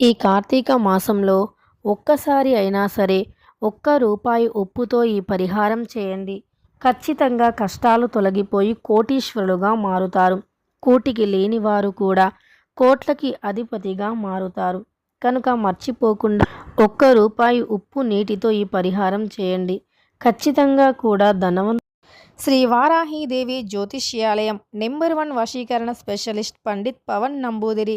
ఈ కార్తీక మాసంలో ఒక్కసారి అయినా సరే ఒక్క రూపాయి ఉప్పుతో ఈ పరిహారం చేయండి. ఖచ్చితంగా కష్టాలు తొలగిపోయి కోటీశ్వరులుగా మారుతారు. కోటికి లేనివారు కూడా కోట్లకి అధిపతిగా మారుతారు. కనుక మర్చిపోకుండా ఒక్క రూపాయి ఉప్పు నీటితో ఈ పరిహారం చేయండి. ఖచ్చితంగా కూడా ధనవంత శ్రీ వారాహీదేవి జ్యోతిష్యాలయం నెంబర్ వన్ వశీకరణ స్పెషలిస్ట్ పండిత్ పవన్ నంబూదిరి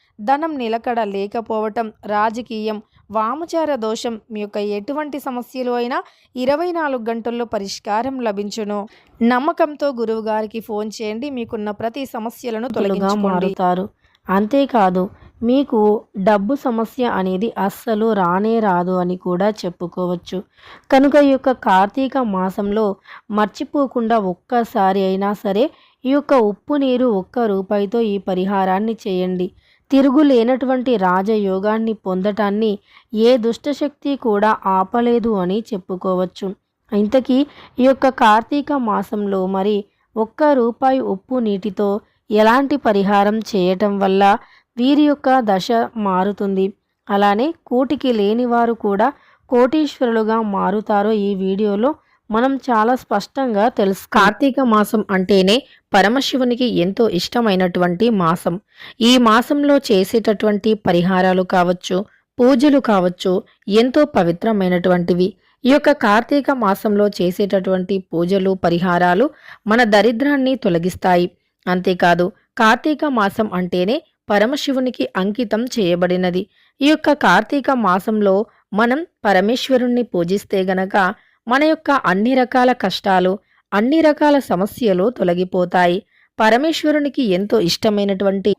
ధనం నిలకడ లేకపోవటం రాజకీయం వామచార దోషం మీ యొక్క ఎటువంటి సమస్యలు అయినా ఇరవై నాలుగు గంటల్లో పరిష్కారం లభించును. నమ్మకంతో గురువు గారికి ఫోన్ చేయండి మీకున్న ప్రతి సమస్యలను తులుగా మారుతారు. అంతేకాదు మీకు డబ్బు సమస్య అనేది అస్సలు రానే రాదు అని కూడా చెప్పుకోవచ్చు. కనుక ఈ యొక్క కార్తీక మాసంలో మర్చిపోకుండా ఒక్కసారి అయినా సరే ఈ యొక్క ఉప్పు నీరు ఒక్క రూపాయితో ఈ పరిహారాన్ని చేయండి. తిరుగులేనటువంటి రాజయోగాన్ని పొందటాన్ని ఏ దుష్టశక్తి కూడా ఆపలేదు అని చెప్పుకోవచ్చు. ఇంతకీ ఈ యొక్క కార్తీక మాసంలో మరి ఒక్క రూపాయి ఉప్పు నీటితో ఎలాంటి పరిహారం చేయటం వల్ల వీరి యొక్క దశ మారుతుంది? అలానే కోటికి లేని వారు కూడా కోటీశ్వరులుగా మారుతారో ఈ వీడియోలో మనం చాలా స్పష్టంగా తెలుసు. కార్తీక మాసం అంటేనే పరమశివునికి ఎంతో ఇష్టమైనటువంటి మాసం. ఈ మాసంలో చేసేటటువంటి పరిహారాలు కావచ్చు పూజలు కావచ్చు ఎంతో పవిత్రమైనటువంటివి. ఈ యొక్క కార్తీక మాసంలో చేసేటటువంటి పూజలు పరిహారాలు మన దరిద్రాన్ని తొలగిస్తాయి. అంతేకాదు కార్తీక మాసం అంటేనే పరమశివునికి అంకితం చేయబడినది. ఈ యొక్క కార్తీక మాసంలో మనం పరమేశ్వరుణ్ణి పూజిస్తే గనక మన యొక్క అన్ని రకాల కష్టాలు అన్ని రకాల సమస్యలు తొలగిపోతాయి. పరమేశ్వరునికి ఎంతో ఇష్టమైనటువంటి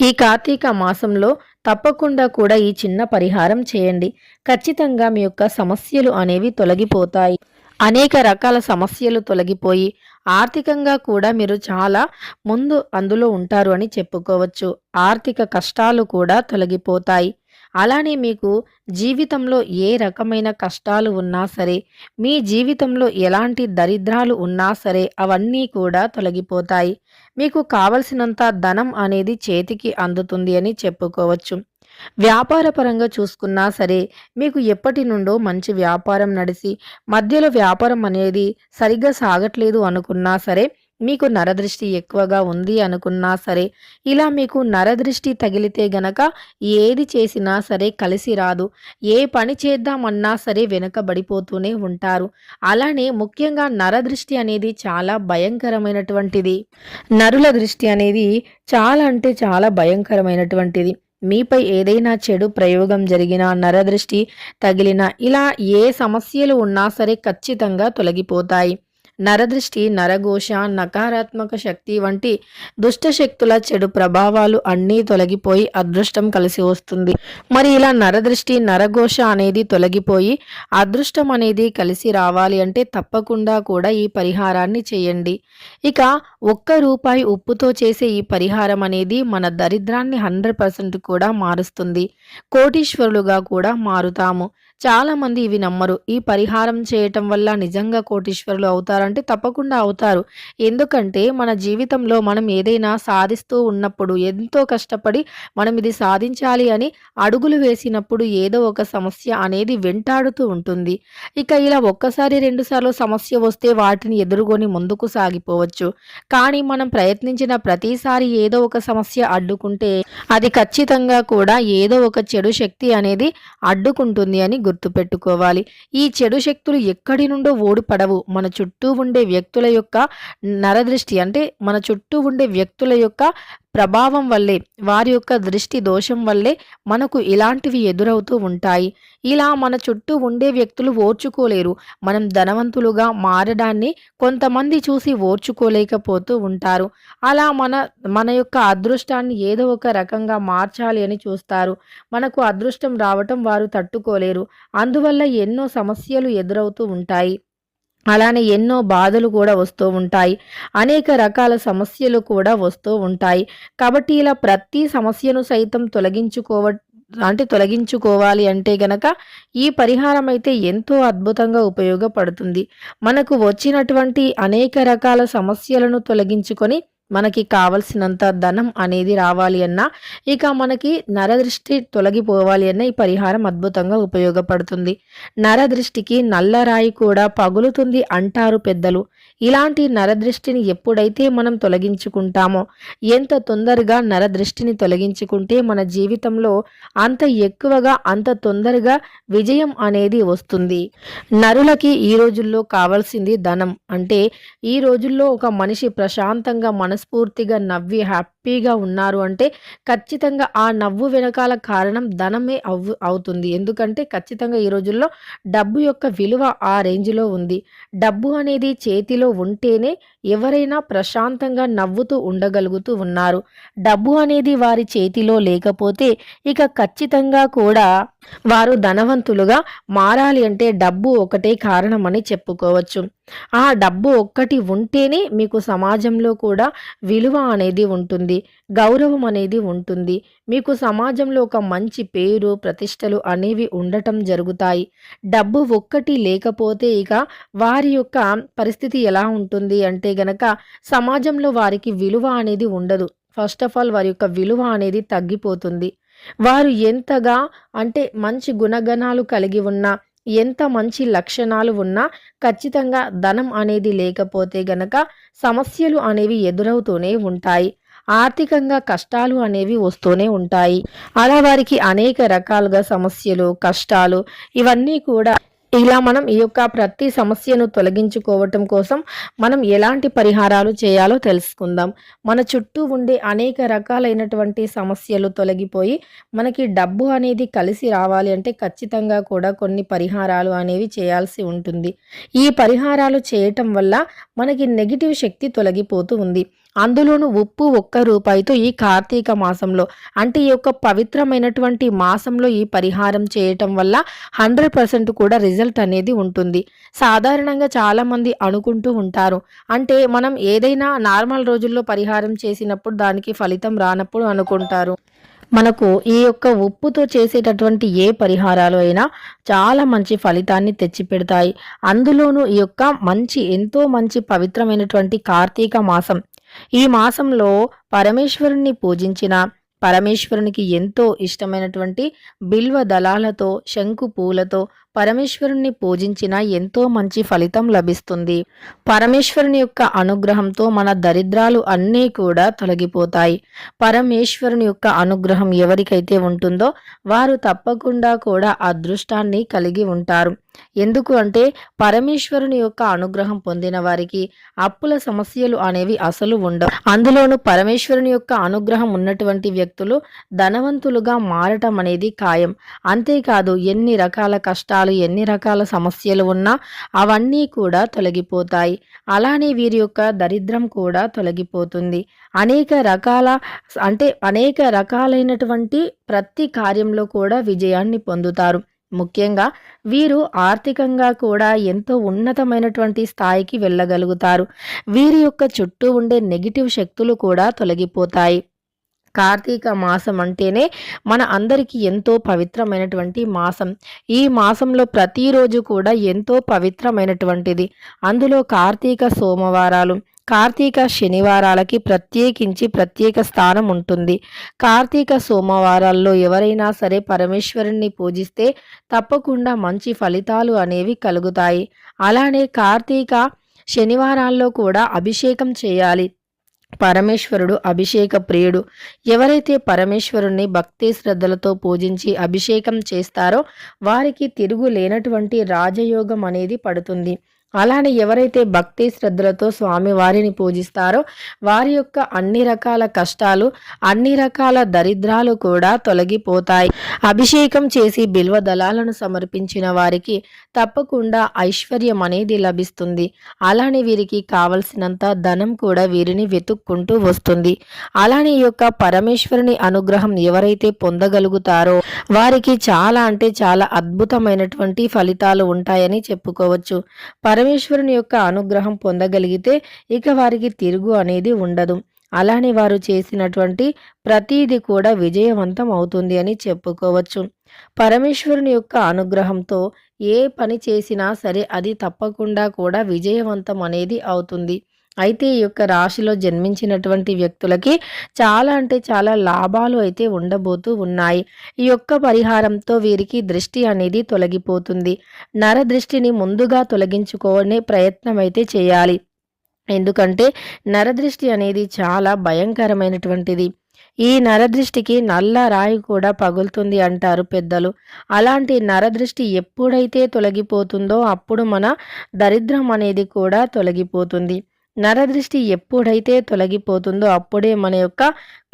ఈ కార్తీక మాసంలో తప్పకుండా కూడా ఈ చిన్న పరిహారం చేయండి. ఖచ్చితంగా మీ యొక్క సమస్యలు అనేవి తొలగిపోతాయి. అనేక రకాల సమస్యలు తొలగిపోయి ఆర్థికంగా కూడా మీరు చాలా ముందు అందులో ఉంటారు అని చెప్పుకోవచ్చు. ఆర్థిక కష్టాలు కూడా తొలగిపోతాయి. అలానే మీకు జీవితంలో ఏ రకమైన కష్టాలు ఉన్నా సరే మీ జీవితంలో ఎలాంటి దరిద్రాలు ఉన్నా సరే అవన్నీ కూడా తొలగిపోతాయి. మీకు కావలసినంత ధనం అనేది చేతికి అందుతుంది అని చెప్పుకోవచ్చు. వ్యాపారపరంగా చూసుకున్నా సరే మీకు ఎప్పటి నుండో మంచి వ్యాపారం నడిచి మధ్యలో వ్యాపారం అనేది సరిగ్గా సాగట్లేదు అనుకున్నా సరే మీకు నరదృష్టి ఎక్కువగా ఉంది అనుకున్నా సరే ఇలా మీకు నరదృష్టి తగిలితే గనక ఏది చేసినా సరే కలిసి రాదు. ఏ పని చేద్దామన్నా సరే వెనుకబడిపోతూనే ఉంటారు. అలానే ముఖ్యంగా నరదృష్టి అనేది చాలా భయంకరమైనటువంటిది. నరుల దృష్టి అనేది చాలా అంటే చాలా భయంకరమైనటువంటిది. మీపై ఏదైనా చెడు ప్రయోగం జరిగినా నరదృష్టి తగిలినా ఇలా ఏ సమస్యలు ఉన్నా సరే ఖచ్చితంగా తొలగిపోతాయి. నరదృష్టి నరఘోష నకారాత్మక శక్తి వంటి దుష్టశక్తుల చెడు ప్రభావాలు అన్నీ తొలగిపోయి అదృష్టం కలిసి వస్తుంది. మరి ఇలా నరదృష్టి నరఘోష అనేది తొలగిపోయి అదృష్టం అనేది కలిసి రావాలి అంటే తప్పకుండా కూడా ఈ పరిహారాన్ని చేయండి. ఇక ఒక్క రూపాయి ఉప్పుతో చేసే ఈ పరిహారం అనేది మన దరిద్రాన్ని హండ్రెడ్ పర్సెంట్ కూడా మారుస్తుంది. కోటీశ్వరులుగా కూడా మారుతాము. చాలామంది ఇవి నమ్మరు. ఈ పరిహారం చేయటం వల్ల నిజంగా కోటీశ్వరులు అవుతారంటే తప్పకుండా అవుతారు. ఎందుకంటే మన జీవితంలో మనం ఏదైనా సాధిస్తూ ఉన్నప్పుడు ఎంతో కష్టపడి మనం ఇది సాధించాలి అని అడుగులు వేసినప్పుడు ఏదో ఒక సమస్య అనేది వెంటాడుతూ ఉంటుంది. ఇక ఇలా ఒక్కసారి రెండుసార్లు సమస్య వస్తే వాటిని ఎదుర్కొని ముందుకు సాగిపోవచ్చు. కానీ మనం ప్రయత్నించిన ప్రతిసారి ఏదో ఒక సమస్య అడ్డుకుంటే అది ఖచ్చితంగా కూడా ఏదో ఒక చెడు శక్తి అనేది అడ్డుకుంటుంది అని గుర్తుపెట్టుకోవాలి. ఈ చెడు శక్తులు ఎక్కడి నుండో ఓడిపడవు. మన చుట్టూ ఉండే వ్యక్తుల యొక్క నరదృష్టి అంటే మన చుట్టూ ఉండే వ్యక్తుల యొక్క ప్రభావం వల్లే వారి యొక్క దృష్టి దోషం వల్లే మనకు ఇలాంటివి ఎదురవుతూ ఉంటాయి. ఇలా మన చుట్టూ ఉండే వ్యక్తులు ఓర్చుకోలేరు. మనం ధనవంతులుగా మారడాన్ని కొంతమంది చూసి ఓర్చుకోలేకపోతూ ఉంటారు. అలా మన మన యొక్క అదృష్టాన్ని ఏదో ఒక రకంగా మార్చాలి అని చూస్తారు. మనకు అదృష్టం రావటం వారు తట్టుకోలేరు. అందువల్ల ఎన్నో సమస్యలు ఎదురవుతూ ఉంటాయి. అలానే ఎన్నో బాధలు కూడా వస్తూ ఉంటాయి. అనేక రకాల సమస్యలు కూడా వస్తూ ఉంటాయి. కాబట్టి ఇలా ప్రతి సమస్యను సైతం తొలగించుకోవ అంటే తొలగించుకోవాలి అంటే గనక ఈ పరిహారం అయితే ఎంతో అద్భుతంగా ఉపయోగపడుతుంది. మనకు వచ్చినటువంటి అనేక రకాల సమస్యలను తొలగించుకొని మనకి కావలసినంత ధనం అనేది రావాలి అన్నా ఇక మనకి నరదృష్టి తొలగిపోవాలి అన్న ఈ పరిహారం అద్భుతంగా ఉపయోగపడుతుంది. నరదృష్టికి నల్లరాయి కూడా పగులుతుంది అంటారు పెద్దలు. ఇలాంటి నరదృష్టిని ఎప్పుడైతే మనం తొలగించుకుంటామో ఎంత తొందరగా నరదృష్టిని తొలగించుకుంటే మన జీవితంలో అంత ఎక్కువగా అంత తొందరగా విజయం అనేది వస్తుంది. నరులకి ఈ రోజుల్లో కావాల్సింది ధనం. అంటే ఈ రోజుల్లో ఒక మనిషి ప్రశాంతంగా మనస్ఫూర్తిగా నవ్వి హ్యాపీగా ఉన్నారు అంటే ఖచ్చితంగా ఆ నవ్వు వెనకాల కారణం ధనమే అవు అవుతుంది. ఎందుకంటే ఖచ్చితంగా ఈ రోజుల్లో డబ్బు యొక్క విలువ ఆ రేంజ్లో ఉంది. డబ్బు అనేది చేతిలో ఉంటేనే ఎవరైనా ప్రశాంతంగా నవ్వుతూ ఉండగలుగుతూ ఉన్నారు. డబ్బు అనేది వారి చేతిలో లేకపోతే ఇక ఖచ్చితంగా కూడా వారు ధనవంతులుగా మారాలి అంటే డబ్బు ఒకటే కారణమని చెప్పుకోవచ్చు. ఆ డబ్బు ఒక్కటి ఉంటేనే మీకు సమాజంలో కూడా విలువ అనేది ఉంటుంది గౌరవం అనేది ఉంటుంది. మీకు సమాజంలో ఒక మంచి పేరు ప్రతిష్టలు అనేవి ఉండటం జరుగుతాయి. డబ్బు ఒక్కటి లేకపోతే ఇక వారి యొక్క పరిస్థితి ఎలా ఉంటుంది అంటే గనక సమాజంలో వారికి విలువ అనేది ఉండదు. ఫస్ట్ ఆఫ్ ఆల్ వారి యొక్క విలువ అనేది తగ్గిపోతుంది. వారు ఎంతగా అంటే మంచి గుణగణాలు కలిగి ఉన్నా ఎంత మంచి లక్షణాలు ఉన్నా ఖచ్చితంగా ధనం అనేది లేకపోతే గనక సమస్యలు అనేవి ఎదురవుతూనే ఉంటాయి. ఆర్థికంగా కష్టాలు అనేవి వస్తూనే ఉంటాయి. అలా వారికి అనేక రకాలుగా సమస్యలు కష్టాలు ఇవన్నీ కూడా ఇలా మనం ఈ యొక్క ప్రతి సమస్యను తొలగించుకోవటం కోసం మనం ఎలాంటి పరిహారాలు చేయాలో తెలుసుకుందాం. మన చుట్టూ ఉండే అనేక రకాలైనటువంటి సమస్యలు తొలగిపోయి మనకి డబ్బు అనేది కలిసి రావాలి అంటే ఖచ్చితంగా కూడా కొన్ని పరిహారాలు అనేవి చేయాల్సి ఉంటుంది. ఈ పరిహారాలు చేయటం వల్ల మనకి నెగిటివ్ శక్తి తొలగిపోతూ ఉంది. అందులోనూ ఉప్పు ఒక్క రూపాయితో ఈ కార్తీక మాసంలో అంటే ఈ యొక్క పవిత్రమైనటువంటి మాసంలో ఈ పరిహారం చేయటం వల్ల హండ్రెడ్ పర్సెంట్ కూడా రిజల్ట్ అనేది ఉంటుంది. సాధారణంగా చాలామంది అనుకుంటూ ఉంటారు. అంటే మనం ఏదైనా నార్మల్ రోజుల్లో పరిహారం చేసినప్పుడు దానికి ఫలితం రానప్పుడు అనుకుంటారు. మనకు ఈ యొక్క ఉప్పుతో చేసేటటువంటి ఏ పరిహారాలు అయినా చాలా మంచి ఫలితాన్ని తెచ్చిపెడతాయి. అందులోనూ ఈ యొక్క మంచి ఎంతో మంచి పవిత్రమైనటువంటి కార్తీక మాసం ఈ మాసంలో పరమేశ్వరుణ్ణి పూజించిన పరమేశ్వరునికి ఎంతో ఇష్టమైనటువంటి బిల్వ దళాలతో శంకు పూలతో పరమేశ్వరుణ్ణి పూజించిన ఎంతో మంచి ఫలితం లభిస్తుంది. పరమేశ్వరుని యొక్క అనుగ్రహంతో మన దరిద్రాలు అన్నీ కూడా తొలగిపోతాయి. పరమేశ్వరుని యొక్క అనుగ్రహం ఎవరికైతే ఉంటుందో వారు తప్పకుండా కూడా అదృష్టాన్ని కలిగి ఉంటారు. ఎందుకు అంటే పరమేశ్వరుని యొక్క అనుగ్రహం పొందిన వారికి అప్పుల సమస్యలు అనేవి అసలు ఉండవు. అందులోనూ పరమేశ్వరుని యొక్క అనుగ్రహం ఉన్నటువంటి వ్యక్తులు ధనవంతులుగా మారటం అనేది ఖాయం. అంతేకాదు ఎన్ని రకాల కష్టాలు ఎన్ని రకాల సమస్యలు ఉన్నా అవన్నీ కూడా తొలగిపోతాయి. అలానే వీరి యొక్క దరిద్రం కూడా తొలగిపోతుంది. అనేక రకాల అంటే అనేక రకాలైనటువంటి ప్రతి కార్యంలో కూడా విజయాన్ని పొందుతారు. ముఖ్యంగా వీరు ఆర్థికంగా కూడా ఎంతో ఉన్నతమైనటువంటి స్థాయికి వెళ్ళగలుగుతారు. వీరి యొక్క చుట్టూ ఉండే నెగిటివ్ శక్తులు కూడా తొలగిపోతాయి. కార్తీక మాసం అంటేనే మన అందరికీ ఎంతో పవిత్రమైనటువంటి మాసం. ఈ మాసంలో ప్రతిరోజు కూడా ఎంతో పవిత్రమైనటువంటిది. అందులో కార్తీక సోమవారాలు కార్తీక శనివారాలకి ప్రత్యేకించి ప్రత్యేక స్థానం ఉంటుంది. కార్తీక సోమవారాల్లో ఎవరైనా సరే పరమేశ్వరుణ్ణి పూజిస్తే తప్పకుండా మంచి ఫలితాలు అనేవి కలుగుతాయి. అలానే కార్తీక శనివారాల్లో కూడా అభిషేకం చేయాలి. పరమేశ్వరుడు అభిషేక ప్రియుడు. ఎవరైతే పరమేశ్వరుణ్ణి భక్తి శ్రద్ధలతో పూజించి అభిషేకం చేస్తారో వారికి తిరుగు లేనటువంటి రాజయోగం అనేది పడుతుంది. అలానే ఎవరైతే భక్తి శ్రద్ధలతో స్వామి వారిని పూజిస్తారో వారి యొక్క అన్ని రకాల కష్టాలు అన్ని రకాల దరిద్రాలు కూడా తొలగిపోతాయి. అభిషేకం చేసి బిల్వ దళాలను సమర్పించిన వారికి తప్పకుండా ఐశ్వర్యం అనేది లభిస్తుంది. అలానే వీరికి కావలసినంత ధనం కూడా వీరిని వెతుక్కుంటూ వస్తుంది. అలానే ఈ యొక్క పరమేశ్వరుని అనుగ్రహం ఎవరైతే పొందగలుగుతారో వారికి చాలా అంటే చాలా అద్భుతమైనటువంటి ఫలితాలు ఉంటాయని చెప్పుకోవచ్చు. పరమేశ్వరుని యొక్క అనుగ్రహం పొందగలిగితే ఇక వారికి తిరుగు అనేది ఉండదు. అలానే వారు చేసినటువంటి ప్రతీది కూడా విజయవంతం అవుతుంది అని చెప్పుకోవచ్చు. పరమేశ్వరుని యొక్క అనుగ్రహంతో ఏ పని చేసినా సరే అది తప్పకుండా కూడా విజయవంతం అనేది అవుతుంది. అయితే ఈ యొక్క రాశిలో జన్మించినటువంటి వ్యక్తులకి చాలా అంటే చాలా లాభాలు అయితే ఉండబోతూ ఉన్నాయి. ఈ యొక్క పరిహారంతో వీరికి దృష్టి అనేది తొలగిపోతుంది. నర దృష్టిని ముందుగా తొలగించుకోనే ప్రయత్నం అయితే చేయాలి. ఎందుకంటే నరదృష్టి అనేది చాలా భయంకరమైనటువంటిది. ఈ నరదృష్టికి నల్ల రాయి కూడా పగులుతుంది అంటారు పెద్దలు. అలాంటి నరదృష్టి ఎప్పుడైతే తొలగిపోతుందో అప్పుడు మన దరిద్రం అనేది కూడా తొలగిపోతుంది. నరదృష్టి ఎప్పుడైతే తొలగిపోతుందో అప్పుడే మన యొక్క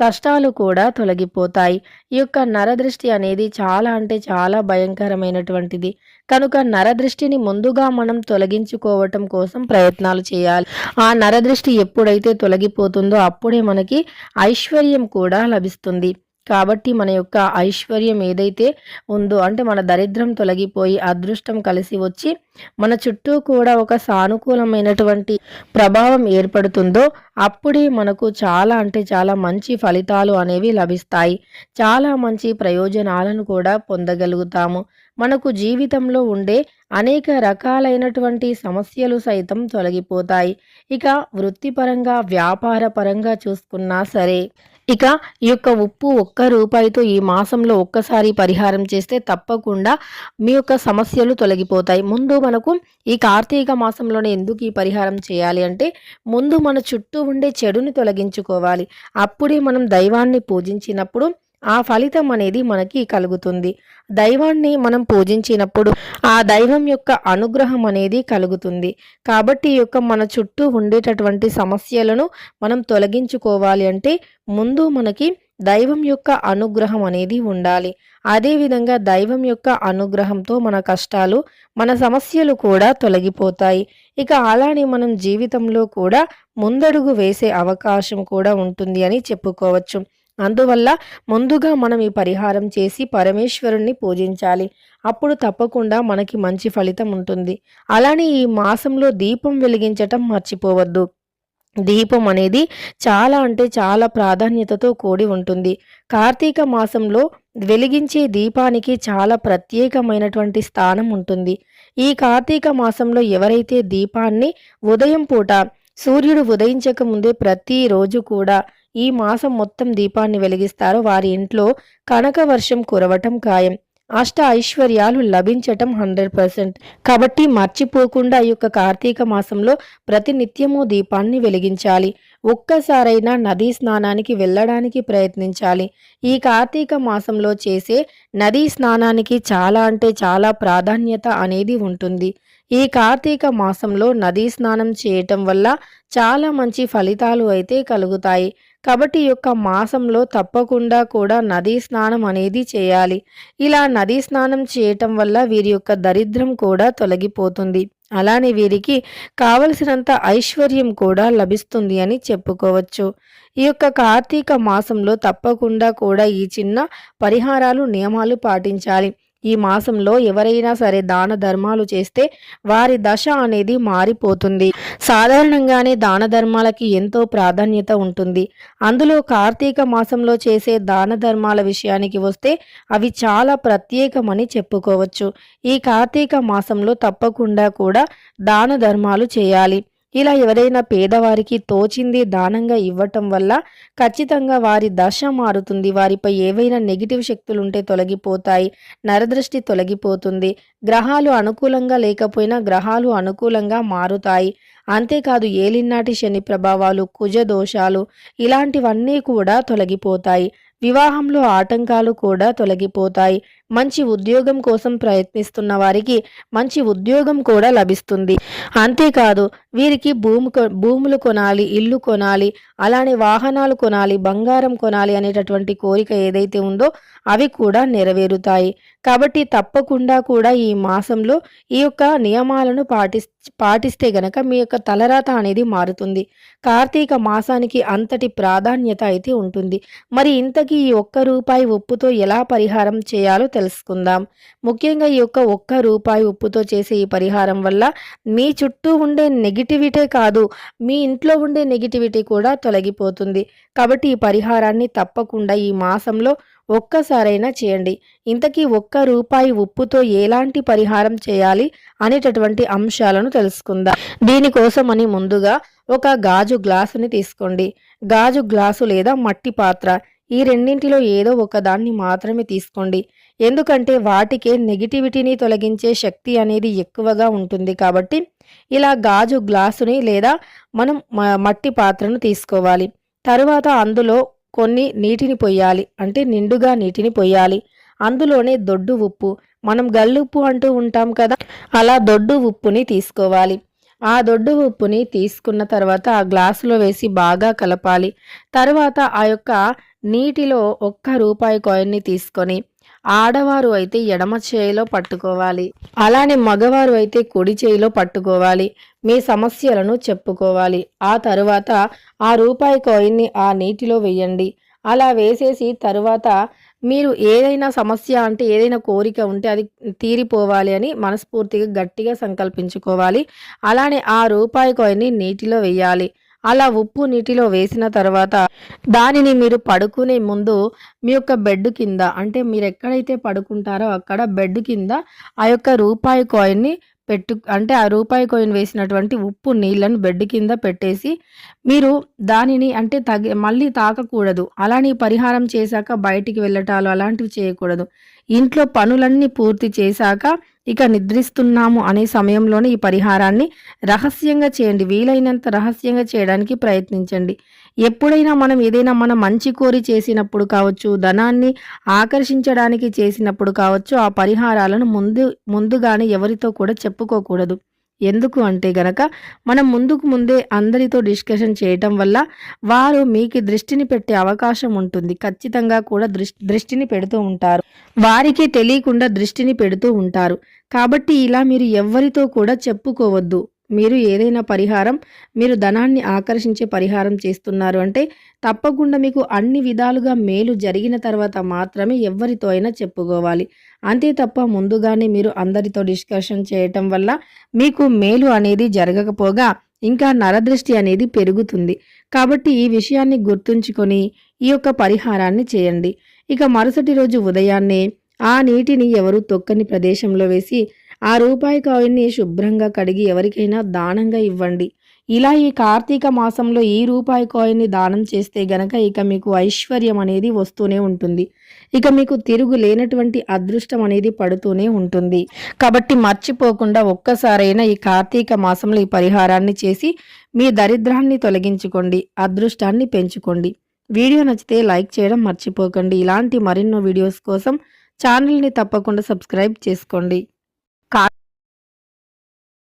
కష్టాలు కూడా తొలగిపోతాయి. ఈ యొక్క నరదృష్టి అనేది చాలా అంటే చాలా భయంకరమైనటువంటిది. కనుక నరదృష్టిని ముందుగా మనం తొలగించుకోవటం కోసం ప్రయత్నాలు చేయాలి. ఆ నరదృష్టి ఎప్పుడైతే తొలగిపోతుందో అప్పుడే మనకి ఐశ్వర్యం కూడా లభిస్తుంది. కాబట్టి మన యొక్క ఐశ్వర్యం ఏదైతే ఉందో అంటే మన దరిద్రం తొలగిపోయి అదృష్టం కలిసి వచ్చి మన చుట్టూ కూడా ఒక సానుకూలమైనటువంటి ప్రభావం ఏర్పడుతుందో అప్పుడే మనకు చాలా అంటే చాలా మంచి ఫలితాలు అనేవి లభిస్తాయి. చాలా మంచి ప్రయోజనాలను కూడా పొందగలుగుతాము. మనకు జీవితంలో ఉండే అనేక రకాలైనటువంటి సమస్యలు సైతం తొలగిపోతాయి. ఇక వృత్తిపరంగా వ్యాపార పరంగా చూసుకున్నా సరే ఇక ఈ యొక్క ఉప్పు ఒక్క రూపాయితో ఈ మాసంలో ఒక్కసారి పరిహారం చేస్తే తప్పకుండా మీ యొక్క సమస్యలు తొలగిపోతాయి. ముందు మనకు ఈ కార్తీక మాసంలోనే ఎందుకు ఈ పరిహారం చేయాలి అంటే ముందు మన చుట్టూ ఉండే చెడుని తొలగించుకోవాలి. అప్పుడే మనం దైవాన్ని పూజించినప్పుడు ఆ ఫలితం అనేది మనకి కలుగుతుంది. దైవాన్ని మనం పూజించినప్పుడు ఆ దైవం యొక్క అనుగ్రహం అనేది కలుగుతుంది. కాబట్టి ఈ యొక్క మన చుట్టూ ఉండేటటువంటి సమస్యలను మనం తొలగించుకోవాలి అంటే ముందు మనకి దైవం యొక్క అనుగ్రహం అనేది ఉండాలి. అదేవిధంగా దైవం యొక్క అనుగ్రహంతో మన కష్టాలు మన సమస్యలు కూడా తొలగిపోతాయి. ఇక అలానే మనం జీవితంలో కూడా ముందడుగు వేసే అవకాశం కూడా ఉంటుంది అని చెప్పుకోవచ్చు. అందువల్ల ముందుగా మనం ఈ పరిహారం చేసి పరమేశ్వరుణ్ణి పూజించాలి. అప్పుడు తప్పకుండా మనకి మంచి ఫలితం ఉంటుంది. అలానే ఈ మాసంలో దీపం వెలిగించటం మర్చిపోవద్దు. దీపం అనేది చాలా అంటే చాలా ప్రాధాన్యతతో కూడి ఉంటుంది. కార్తీక మాసంలో వెలిగించే దీపానికి చాలా ప్రత్యేకమైనటువంటి స్థానం ఉంటుంది. ఈ కార్తీక మాసంలో ఎవరైతే దీపాన్ని ఉదయం పూట సూర్యుడు ఉదయించక ముందే ప్రతిరోజు కూడా ఈ మాసం మొత్తం దీపాన్ని వెలిగిస్తారో. వారి ఇంట్లో కనక వర్షం కురవటం ఖాయం. అష్ట ఐశ్వర్యాలు లభించటం హండ్రెడ్ పర్సెంట్. కాబట్టి మర్చిపోకుండా ఈ యొక్క కార్తీక మాసంలో ప్రతినిత్యము దీపాన్ని వెలిగించాలి. ఒక్కసారైనా నదీ స్నానానికి వెళ్ళడానికి ప్రయత్నించాలి. ఈ కార్తీక మాసంలో చేసే నదీ స్నానానికి చాలా అంటే చాలా ప్రాధాన్యత అనేది ఉంటుంది. ఈ కార్తీక మాసంలో నదీ స్నానం చేయటం వల్ల చాలా మంచి ఫలితాలు అయితే కలుగుతాయి. కాబట్టి యొక్క మాసంలో తప్పకుండా కూడా నదీ స్నానం అనేది చేయాలి. ఇలా నదీ స్నానం చేయటం వల్ల వీరి యొక్క దరిద్రం కూడా తొలగిపోతుంది. అలానే వీరికి కావలసినంత ఐశ్వర్యం కూడా లభిస్తుంది అని చెప్పుకోవచ్చు. ఈ యొక్క కార్తీక మాసంలో తప్పకుండా కూడా ఈ చిన్న పరిహారాలు నియమాలు పాటించాలి. ఈ మాసంలో ఎవరైనా సరే దాన ధర్మాలు చేస్తే వారి దశ అనేది మారిపోతుంది. సాధారణంగానే దాన ధర్మాలకి ఎంతో ప్రాధాన్యత ఉంటుంది. అందులో కార్తీక మాసంలో చేసే దాన ధర్మాల విషయానికి వస్తే అవి చాలా ప్రత్యేకమని చెప్పుకోవచ్చు. ఈ కార్తీక మాసంలో తప్పకుండా కూడా దాన ధర్మాలు చేయాలి. ఇలా ఎవరైనా పేదవారికి తోచింది దానంగా ఇవ్వటం వల్ల ఖచ్చితంగా వారి దశ మారుతుంది. వారిపై ఏవైనా నెగిటివ్ శక్తులు ఉంటే తొలగిపోతాయి నరదృష్టి తొలగిపోతుంది. గ్రహాలు అనుకూలంగా లేకపోయినా గ్రహాలు అనుకూలంగా మారుతాయి. అంతేకాదు ఏలినాటి శని ప్రభావాలు కుజ దోషాలు ఇలాంటివన్నీ కూడా తొలగిపోతాయి. వివాహంలో ఆటంకాలు కూడా తొలగిపోతాయి. మంచి ఉద్యోగం కోసం ప్రయత్నిస్తున్న వారికి మంచి ఉద్యోగం కూడా లభిస్తుంది. అంతేకాదు వీరికి భూమి కొ- భూములు కొనాలి ఇల్లు కొనాలి అలానే వాహనాలు కొనాలి బంగారం కొనాలి అనేటటువంటి కోరిక ఏదైతే ఉందో అవి కూడా నెరవేరుతాయి. కాబట్టి తప్పకుండా కూడా ఈ మాసంలో ఈ యొక్క నియమాలను పాటిస్ పాటిస్తే గనక మీ యొక్క తలరాత అనేది మారుతుంది. కార్తీక మాసానికి అంతటి ప్రాధాన్యత అయితే ఉంటుంది. మరి ఇంతకీ ఈ ఒక్క రూపాయి ఉప్పుతో ఎలా పరిహారం చేయాలో తెలుసుకుందాం. ముఖ్యంగా ఈ యొక్క ఒక్క రూపాయి ఉప్పుతో చేసే ఈ పరిహారం వల్ల మీ చుట్టూ ఉండే నెగిటివిటీ కాదు మీ ఇంట్లో ఉండే నెగిటివిటీ కూడా తొలగిపోతుంది. కాబట్టి ఈ పరిహారాన్ని తప్పకుండా ఈ మాసంలో ఒక్కసారైనా చేయండి. ఇంతకీ ఒక్క రూపాయి ఉప్పుతో ఎలాంటి పరిహారం చేయాలి అనేటటువంటి అంశాలను తెలుసుకుందాం. దీనికోసం అని ముందుగా ఒక గాజు గ్లాసుని తీసుకోండి. గాజు గ్లాసు లేదా మట్టి పాత్ర. ఈ రెండింటిలో ఏదో ఒకదాన్ని మాత్రమే తీసుకోండి. ఎందుకంటే వాటికే నెగిటివిటీని తొలగించే శక్తి అనేది ఎక్కువగా ఉంటుంది కాబట్టి ఇలా గాజు గ్లాసుని లేదా మనం మట్టి పాత్రను తీసుకోవాలి. తరువాత అందులో కొన్ని నీటిని పొయ్యాలి. అంటే నిండుగా నీటిని పొయ్యాలి. అందులోనే దొడ్డు ఉప్పు. మనం గల్లుప్పు అంటూ ఉంటాం కదా అలా దొడ్డు ఉప్పుని తీసుకోవాలి. ఆ దొడ్డు ఉప్పుని తీసుకున్న తర్వాత ఆ గ్లాసులో వేసి బాగా కలపాలి. తర్వాత ఆ యొక్క నీటిలో ఒక్క రూపాయి కాయిన్ని తీసుకొని ఆడవారు అయితే ఎడమ చేయిలో పట్టుకోవాలి. అలానే మగవారు అయితే కుడి చేయిలో పట్టుకోవాలి. మీ సమస్యలను చెప్పుకోవాలి. ఆ తరువాత ఆ రూపాయి కాయిన్ని ఆ నీటిలో వేయండి. అలా వేసేసి తరువాత మీరు ఏదైనా సమస్య అంటే ఏదైనా కోరిక ఉంటే అది తీరిపోవాలి అని మనస్ఫూర్తిగా గట్టిగా సంకల్పించుకోవాలి. అలానే ఆ రూపాయి కాయిన్ని నీటిలో వేయాలి. అలా ఉప్పు నీటిలో వేసిన తర్వాత దానిని మీరు పడుకునే ముందు మీ యొక్క బెడ్ కింద అంటే మీరు ఎక్కడైతే పడుకుంటారో అక్కడ బెడ్ కింద ఆ యొక్క రూపాయి కాయిన్ని పెట్టు అంటే ఆ రూపాయి కాయిన్ వేసినటువంటి ఉప్పు నీళ్ళను బెడ్ కింద పెట్టేసి మీరు దానిని అంటే తగి మళ్ళీ తాకకూడదు. అలానే పరిహారం చేశాక బయటికి వెళ్ళటాలు అలాంటివి చేయకూడదు. ఇంట్లో పనులన్నీ పూర్తి చేశాక ఇక నిద్రిస్తున్నాము అనే సమయంలోనే ఈ పరిహారాన్ని రహస్యంగా చేయండి. వీలైనంత రహస్యంగా చేయడానికి ప్రయత్నించండి. ఎప్పుడైనా మనం ఏదైనా మన మంచి కోరి చేసినప్పుడు కావచ్చు ధనాన్ని ఆకర్షించడానికి చేసినప్పుడు కావచ్చు ఆ పరిహారాలను ముందు ముందుగానే ఎవరితో కూడా చెప్పుకోకూడదు. ఎందుకు అంటే గనక మనం ముందుకు ముందే అందరితో డిస్కషన్ చేయటం వల్ల వారు మీకు దృష్టిని పెట్టే అవకాశం ఉంటుంది. ఖచ్చితంగా కూడా దృష్టి దృష్టిని పెడుతూ ఉంటారు. వారికి తెలియకుండా దృష్టిని పెడుతూ ఉంటారు. కాబట్టి ఇలా మీరు ఎవ్వరితో కూడా చెప్పుకోవద్దు. మీరు ఏదైనా పరిహారం మీరు ధనాన్ని ఆకర్షించే పరిహారం చేస్తున్నారు అంటే తప్పకుండా మీకు అన్ని విధాలుగా మేలు జరిగిన తర్వాత మాత్రమే ఎవరితో అయినా చెప్పుకోవాలి. అంతే తప్ప ముందుగానే మీరు అందరితో డిస్కషన్ చేయటం వల్ల మీకు మేలు అనేది జరగకపోగా ఇంకా నరదృష్టి అనేది పెరుగుతుంది. కాబట్టి ఈ విషయాన్ని గుర్తుంచుకొని ఈ యొక్క పరిహారాన్ని చేయండి. ఇక మరుసటి రోజు ఉదయాన్నే ఆ నీటిని ఎవరు తొక్కని ప్రదేశంలో వేసి ఆ రూపాయి కాయిన్ని శుభ్రంగా కడిగి ఎవరికైనా దానంగా ఇవ్వండి. ఇలా ఈ కార్తీక మాసంలో ఈ రూపాయి కాయిన్ని దానం చేస్తే గనక ఇక మీకు ఐశ్వర్యం అనేది వస్తూనే ఉంటుంది. ఇక మీకు తిరుగు లేనటువంటి అదృష్టం అనేది పడుతూనే ఉంటుంది. కాబట్టి మర్చిపోకుండా ఒక్కసారైనా ఈ కార్తీక మాసంలో ఈ పరిహారాన్ని చేసి మీ దరిద్రాన్ని తొలగించుకోండి అదృష్టాన్ని పెంచుకోండి. వీడియో నచ్చితే లైక్ చేయడం మర్చిపోకండి. ఇలాంటి మరెన్నో వీడియోస్ కోసం ఛానల్ని తప్పకుండా సబ్స్క్రైబ్ చేసుకోండి.